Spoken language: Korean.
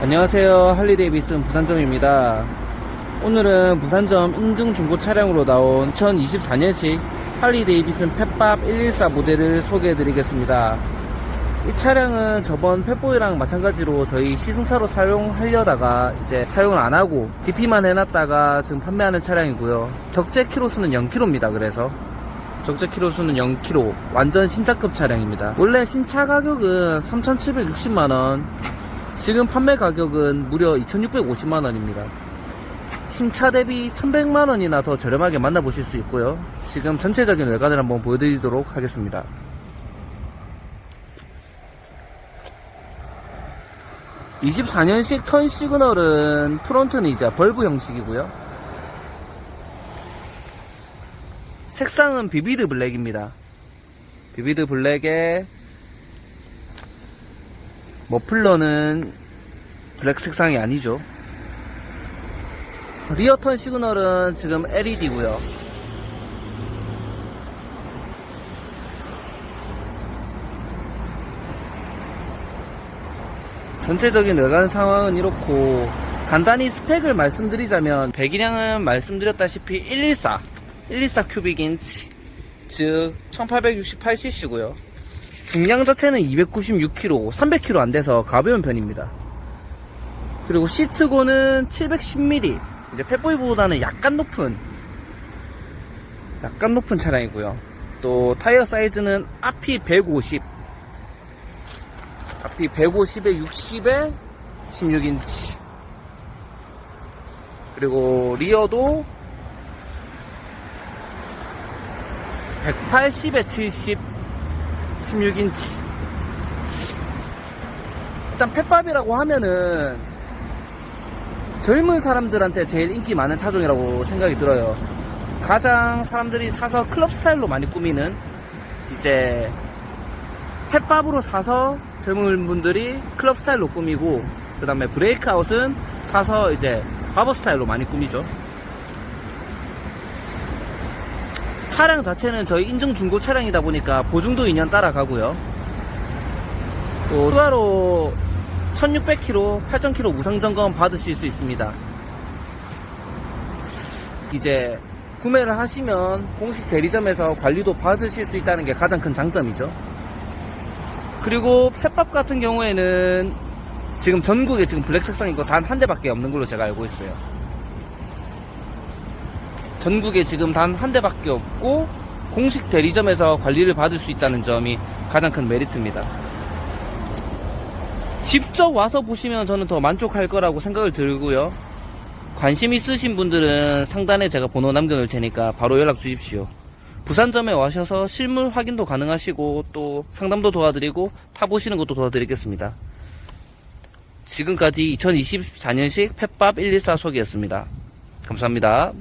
안녕하세요. 할리데이비슨 부산점입니다. 오늘은 부산점 인증 중고 차량으로 나온 2024년식 할리데이비슨 펫밥 114 모델을 소개해 드리겠습니다. 이 차량은 저번 펫보이랑 마찬가지로 저희 시승차로 사용하려다가 이제 사용을 안 하고 DP만 해놨다가 지금 판매하는 차량이고요. 적재 키로수는 0km입니다 그래서. 적재 키로수는 0km 완전 신차급 차량입니다. 원래 신차 가격은 3,760만원 지금 판매 가격은 무려 2,650만원입니다. 신차 대비 1,100만원이나 더 저렴하게 만나보실 수 있고요. 지금 전체적인 외관을 한번 보여드리도록 하겠습니다. 24년식 턴 시그널은 프론트는 이제 벌브 형식이고요. 색상은 비비드 블랙입니다. 비비드 블랙에 머플러는 블랙 색상이 아니죠. 리어턴 시그널은 지금 LED고요. 전체적인 외관 상황은 이렇고 간단히 스펙을 말씀드리자면 배기량은 말씀드렸다시피 114 124 큐빅 인치 즉 1868cc고요 중량 자체는 296kg 300kg 안 돼서 가벼운 편입니다. 그리고 시트고는 710mm 이제 펫보이보다는 약간 높은 약간 높은 차량이고요. 또 타이어 사이즈는 앞이 150 앞이 150에 60에 16인치. 그리고 리어도 180에 70 16인치. 일단 펫밥이라고 하면은 젊은 사람들한테 제일 인기 많은 차종이라고 생각이 들어요. 가장 사람들이 사서 클럽 스타일로 많이 꾸미는 이제 펫밥으로 사서 젊은 분들이 클럽 스타일로 꾸미고 그 다음에 브레이크 아웃은 사서 이제 바버 스타일로 많이 꾸미죠 차량 자체는 저희 인증 중고 차량이다 보니까 보증도 2년 따라가고요. 또 추가로 1600km, 8000km 무상 점검 받으실 수 있습니다. 이제 구매를 하시면 공식 대리점에서 관리도 받으실 수 있다는 게 가장 큰 장점이죠. 그리고 펫밥 같은 경우에는 지금 전국에 지금 블랙 색상이고 단 한 대밖에 없는 걸로 제가 알고 있어요. 전국에 지금 단 한 대밖에 없고 공식 대리점에서 관리를 받을 수 있다는 점이 가장 큰 메리트입니다. 직접 와서 보시면 저는 더 만족할 거라고 생각을 들고요. 관심 있으신 분들은 상단에 제가 번호 남겨놓을 테니까 바로 연락 주십시오. 부산점에 와셔서 실물 확인도 가능하시고 또 상담도 도와드리고 타보시는 것도 도와드리겠습니다. 지금까지 2024년식 펫밥 114 소개였습니다. 감사합니다.